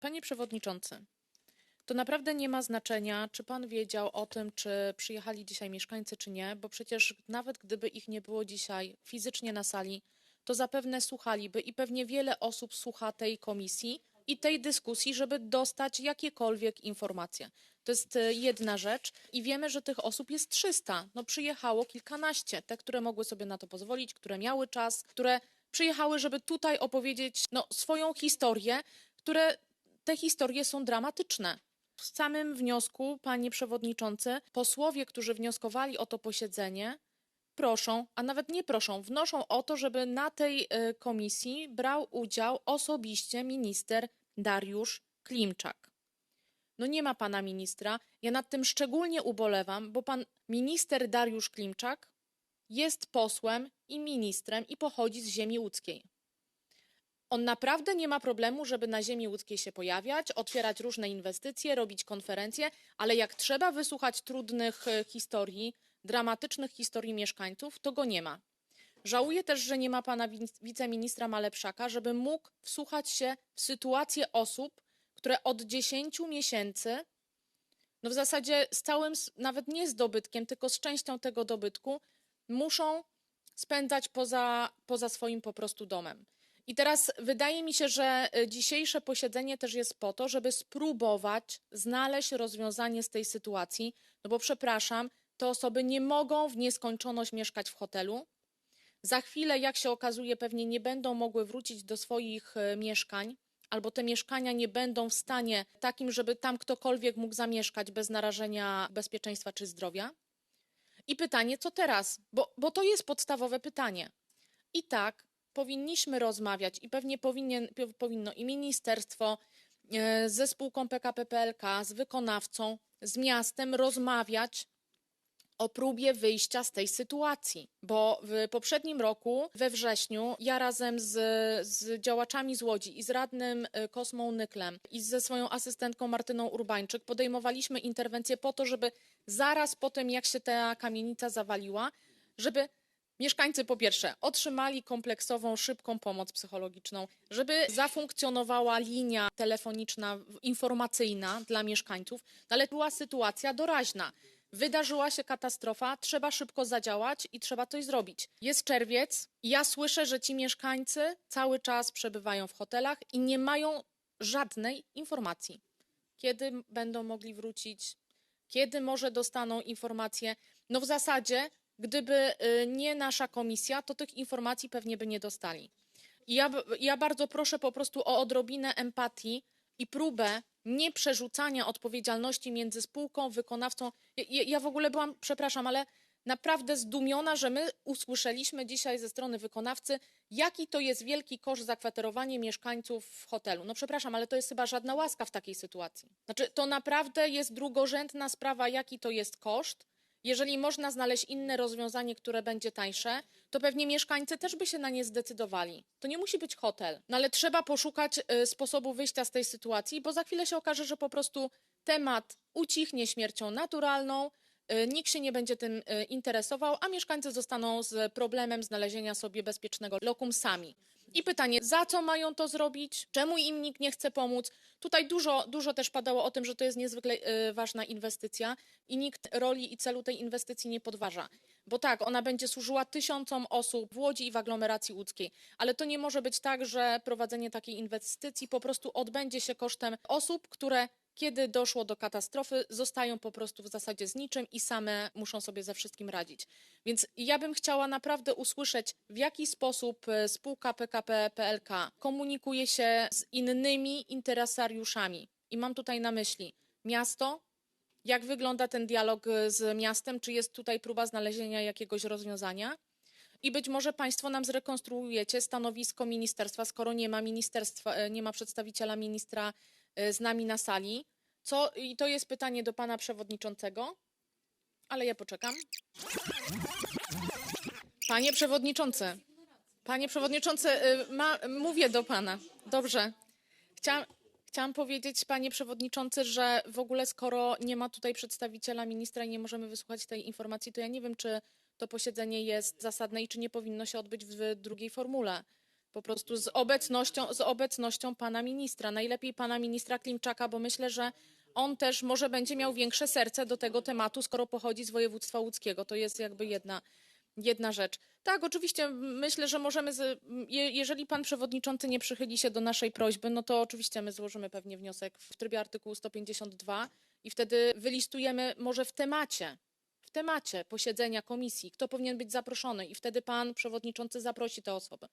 Panie przewodniczący, to naprawdę nie ma znaczenia, czy pan wiedział o tym, czy przyjechali dzisiaj mieszkańcy, czy nie, bo przecież nawet gdyby ich nie było dzisiaj fizycznie na sali, to zapewne słuchaliby i pewnie wiele osób słucha tej komisji i tej dyskusji, żeby dostać jakiekolwiek informacje. To jest e, jedna rzecz i wiemy, że tych osób jest 300. No przyjechało kilkanaście, te, które mogły sobie na to pozwolić, które miały czas, które przyjechały, żeby tutaj opowiedzieć no, swoją historię, które te historie są dramatyczne. W samym wniosku, panie przewodniczący, posłowie, którzy wnioskowali o to posiedzenie, proszą, a nawet nie proszą, wnoszą o to, żeby na tej y, komisji brał udział osobiście minister Dariusz Klimczak. No nie ma pana ministra. Ja nad tym szczególnie ubolewam, bo pan minister Dariusz Klimczak jest posłem i ministrem i pochodzi z ziemi łódzkiej. On naprawdę nie ma problemu, żeby na ziemi łódzkiej się pojawiać, otwierać różne inwestycje, robić konferencje, ale jak trzeba wysłuchać trudnych e, historii, dramatycznych historii mieszkańców, to go nie ma. Żałuję też, że nie ma pana wic- wiceministra Malepszaka, żeby mógł wsłuchać się w sytuację osób, które od 10 miesięcy, no w zasadzie z całym, nawet nie z dobytkiem, tylko z częścią tego dobytku, muszą spędzać poza, poza swoim po prostu domem. I teraz wydaje mi się, że y, dzisiejsze posiedzenie też jest po to, żeby spróbować znaleźć rozwiązanie z tej sytuacji, no bo przepraszam, te osoby nie mogą w nieskończoność mieszkać w hotelu. Za chwilę, jak się okazuje, pewnie nie będą mogły wrócić do swoich e, mieszkań, albo te mieszkania nie będą w stanie takim, żeby tam ktokolwiek mógł zamieszkać bez narażenia bezpieczeństwa czy zdrowia. I pytanie, co teraz? Bo, bo to jest podstawowe pytanie. I tak powinniśmy rozmawiać i pewnie powinien, po- powinno i ministerstwo e, ze spółką PKP PLK, z wykonawcą, z miastem rozmawiać o próbie wyjścia z tej sytuacji, bo w poprzednim roku, we wrześniu, ja razem z, z działaczami z Łodzi i z radnym y, Kosmą Nyklem i ze swoją asystentką Martyną Urbańczyk podejmowaliśmy interwencję po to, żeby zaraz po tym, jak się ta kamienica zawaliła, żeby mieszkańcy po pierwsze otrzymali kompleksową, szybką pomoc psychologiczną, żeby zafunkcjonowała linia telefoniczna, informacyjna dla mieszkańców, no ale była sytuacja doraźna. Wydarzyła się katastrofa, trzeba szybko zadziałać i trzeba coś zrobić. Jest czerwiec ja słyszę, że ci mieszkańcy cały czas przebywają w hotelach i nie mają żadnej informacji. Kiedy będą mogli wrócić, kiedy może dostaną informacje. No w zasadzie, gdyby y, nie nasza komisja, to tych informacji pewnie by nie dostali. I ja, ja bardzo proszę po prostu o odrobinę empatii i próbę nie przerzucania odpowiedzialności między spółką, wykonawcą. Ja- ja w ogóle byłam, przepraszam, ale naprawdę zdumiona, że my usłyszeliśmy dzisiaj ze strony wykonawcy, jaki to jest wielki koszt zakwaterowanie mieszkańców w hotelu. No przepraszam, ale to jest chyba żadna łaska w takiej sytuacji. Znaczy, to naprawdę jest drugorzędna sprawa, jaki to jest koszt. Jeżeli można znaleźć inne rozwiązanie, które będzie tańsze, to pewnie mieszkańcy też by się na nie zdecydowali. To nie musi być hotel, no ale trzeba poszukać y, sposobu wyjścia z tej sytuacji, bo za chwilę się okaże, że po prostu temat ucichnie śmiercią naturalną, y, nikt się nie będzie tym y, interesował, a mieszkańcy zostaną z problemem znalezienia sobie bezpiecznego lokum sami. I pytanie, za co mają to zrobić? Czemu im nikt nie chce pomóc? Tutaj dużo, dużo też padało o tym, że to jest niezwykle y, ważna inwestycja i nikt roli i celu tej inwestycji nie podważa. Bo tak, ona będzie służyła tysiącom osób w Łodzi i w aglomeracji łódzkiej, ale to nie może być tak, że prowadzenie takiej inwestycji po prostu odbędzie się kosztem osób, które kiedy doszło do katastrofy, zostają po prostu w zasadzie z niczym i same muszą sobie ze wszystkim radzić. Więc ja bym chciała naprawdę usłyszeć, w jaki sposób e, spółka PKP PLK komunikuje się z innymi interesariuszami. I mam tutaj na myśli miasto, jak wygląda ten dialog e, z miastem, czy jest tutaj próba znalezienia jakiegoś rozwiązania. I być może Państwo nam zrekonstruujecie stanowisko ministerstwa, skoro nie ma ministerstwa, e, nie ma przedstawiciela ministra z nami na sali. Co, I to jest pytanie do pana przewodniczącego, ale ja poczekam. Panie przewodniczący, panie przewodniczący, y, ma, mówię do pana. Dobrze. Chciałam, chciałam powiedzieć, panie przewodniczący, że w ogóle skoro nie ma tutaj przedstawiciela ministra i nie możemy wysłuchać tej informacji, to ja nie wiem, czy to posiedzenie jest zasadne i czy nie powinno się odbyć w drugiej formule. Po prostu z obecnością, z obecnością pana ministra. Najlepiej pana ministra Klimczaka, bo myślę, że on też może będzie miał większe serce do tego tematu, skoro pochodzi z województwa łódzkiego. To jest jakby jedna, jedna rzecz. Tak, oczywiście myślę, że możemy, z, je, jeżeli pan przewodniczący nie przychyli się do naszej prośby, no to oczywiście my złożymy pewnie wniosek w trybie artykułu 152 i wtedy wylistujemy może w temacie, w temacie posiedzenia komisji, kto powinien być zaproszony i wtedy pan przewodniczący zaprosi te osoby.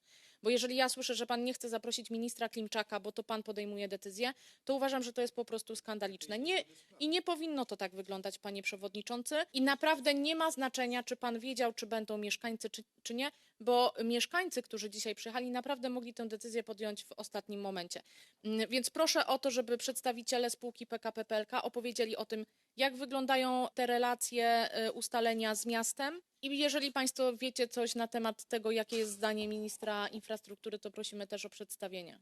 Bo jeżeli ja słyszę, że pan nie chce zaprosić ministra Klimczaka, bo to pan podejmuje decyzję, to uważam, że to jest po prostu skandaliczne. Nie, I nie powinno to tak wyglądać, panie przewodniczący. I naprawdę nie ma znaczenia, czy pan wiedział, czy będą mieszkańcy, czy, czy nie, bo mieszkańcy, którzy dzisiaj przyjechali, naprawdę mogli tę decyzję podjąć w ostatnim momencie. Mm, Więc proszę o to, żeby przedstawiciele spółki PKP PLK opowiedzieli o tym, jak wyglądają te relacje, y, ustalenia z miastem. I jeżeli Państwo wiecie coś na temat tego, jakie jest zdanie ministra infrastruktury, to prosimy też o przedstawienie.